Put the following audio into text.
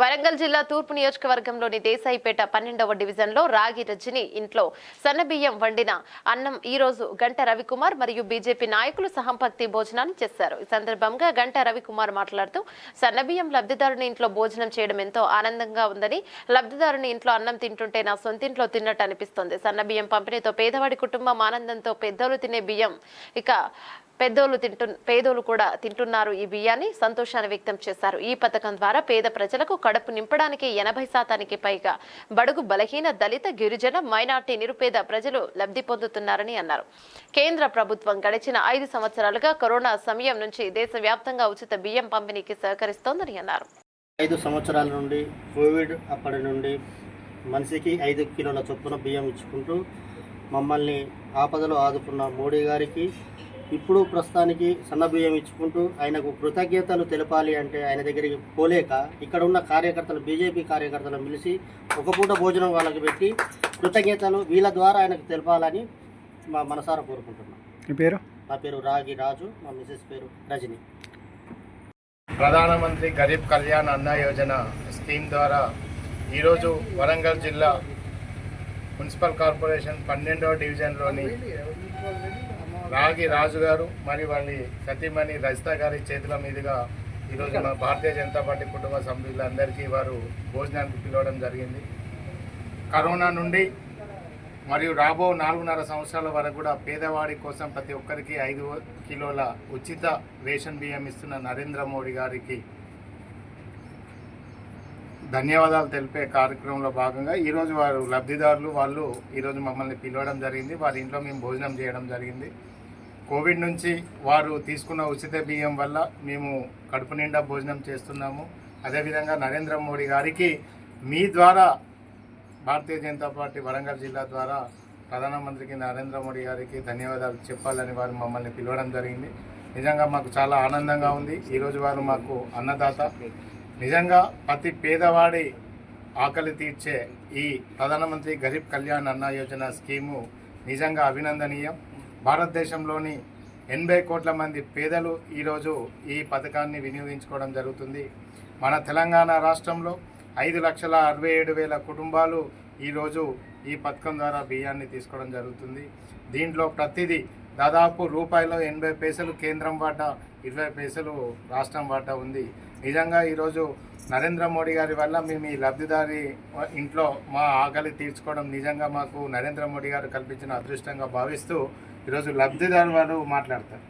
వరంగల్ జిల్లా తూర్పు నియోజకవర్గంలోని దేశాయిపేట పన్నెండవ డివిజన్లో రాగి రజని ఇంట్లో సన్నబియ్యం వండిన అన్నం ఈ రోజు గంట రవికుమార్ మరియు బీజేపీ నాయకులు సహంపక్తి భోజనాన్ని చేశారు. ఈ సందర్భంగా గంట రవికుమార్ మాట్లాడుతూ సన్నబియ్యం లబ్ధిదారుని ఇంట్లో భోజనం చేయడం ఎంతో ఆనందంగా ఉందని లబ్ధిదారుని ఇంట్లో అన్నం తింటుంటే నా సొంతింట్లో తిన్నట్టు అనిపిస్తుంది. సన్నబియ్యం పంపిణీతో పేదవాడి కుటుంబం ఆనందంతో పెద్దోలు తినే బియ్యం ఇక పెద్దోళ్ళు తింటు పేదోళ్ళు కూడా తింటున్నారు ఈ బియ్యాన్ని. సంతోషాన్ని వ్యక్తం చేశారు. ఈ పథకం ద్వారా పేద ప్రజలకు కడుపు నింపడానికి ఎనభై శాతానికి పైగా బడుగు బలహీన దళిత గిరిజన మైనార్టీ నిరుపేద ప్రజలు లబ్ధి పొందుతున్నారని అన్నారు. కేంద్ర ప్రభుత్వం గడిచిన ఐదు సంవత్సరాలుగా కరోనా సమయం నుంచి దేశవ్యాప్తంగా ఉచిత బియ్యం పంపిణీకి సహకరిస్తోందని అన్నారు. ఐదు సంవత్సరాల నుండి కోవిడ్ అప్పటి నుండి మనిషికి ఐదు కిలోల చొప్పున బియ్యం ఇచ్చుకుంటూ మమ్మల్ని ఆపదలో ఆదుకున్న మోడీ గారికి ఇప్పుడు ప్రస్తుతానికి సన్న బియ్యం ఇచ్చుకుంటూ ఆయనకు కృతజ్ఞతలు తెలపాలి అంటే ఆయన దగ్గరికి పోలేక ఇక్కడ ఉన్న కార్యకర్తలు బీజేపీ కార్యకర్తలు పిలిచి ఒక పూట భోజనం వాళ్ళకి పెట్టి కృతజ్ఞతలు వీళ్ళ ద్వారా ఆయనకు తెలపాలని మా మనసారా కోరుకుంటున్నాం. మీ పేరు? నా పేరు రాగి రాజు మా మిసెస్ పేరు రజని. ప్రధానమంత్రి గరీబ్ కళ్యాణ్ అన్న యోజన స్కీమ్ ద్వారా ఈరోజు వరంగల్ జిల్లా మున్సిపల్ కార్పొరేషన్ పన్నెండవ డివిజన్లోని రాగి రాజు గారు మరియు వాళ్ళ సతీమణి రజిత గారి చేతుల మీదుగా ఈరోజు మన భారతీయ జనతా పార్టీ కుటుంబ సభ్యులందరికీ వారు భోజనానికి పిలవడం జరిగింది. కరోనా నుండి మరియు రాబో నాలుగున్నర సంవత్సరాల వరకు కూడా పేదవాడి కోసం ప్రతి ఒక్కరికి ఐదు కిలోల ఉచిత రేషన్ బియ్యం ఇస్తున్న నరేంద్ర మోడీ గారికి ధన్యవాదాలు తెలిపే కార్యక్రమంలో భాగంగా ఈరోజు వారు లబ్ధిదారులు వాళ్ళు ఈరోజు మమ్మల్ని పిలవడం జరిగింది. వారి ఇంట్లో మేము భోజనం చేయడం జరిగింది. కోవిడ్ నుంచి వారు తీసుకున్న ఉచిత బియ్యం వల్ల మేము కడుపు నిండా భోజనం చేస్తున్నాము. అదేవిధంగా నరేంద్ర మోడీ గారికి మీ ద్వారా భారతీయ జనతా పార్టీ వరంగల్ జిల్లా ద్వారా ప్రధానమంత్రికి నరేంద్ర మోడీ గారికి ధన్యవాదాలు చెప్పాలని వారు మమ్మల్ని పిలవడం జరిగింది. నిజంగా మాకు చాలా ఆనందంగా ఉంది. ఈరోజు వారు మాకు అన్నదాత. నిజంగా ప్రతి పేదవాడి ఆకలి తీర్చే ఈ ప్రధానమంత్రి గరీబ్ కళ్యాణ్ అన్న యోజన స్కీము నిజంగా అభినందనీయం. భారతదేశంలోని ఎనభై కోట్ల మంది పేదలు ఈరోజు ఈ పథకాన్ని వినియోగించుకోవడం జరుగుతుంది. మన తెలంగాణ రాష్ట్రంలో ఐదు లక్షల అరవై ఏడు వేల కుటుంబాలు ఈరోజు ఈ పథకం ద్వారా బియ్యాన్ని తీసుకోవడం జరుగుతుంది. దీంట్లో ప్రతిదీ దాదాపు రూపాయలు ఎనభై పైసలు కేంద్రం వాటా ఇరవై పైసలు రాష్ట్రం వాటా ఉంది. నిజంగా ఈరోజు నరేంద్ర మోడీ గారి వల్ల మేము ఈ లబ్ధిదారి ఇంట్లో మా ఆకలి తీర్చుకోవడం నిజంగా మాకు నరేంద్ర మోడీ గారు కల్పించిన అదృష్టంగా భావిస్తూ ఈరోజు లబ్ధిదారు వారు మాట్లాడతారు.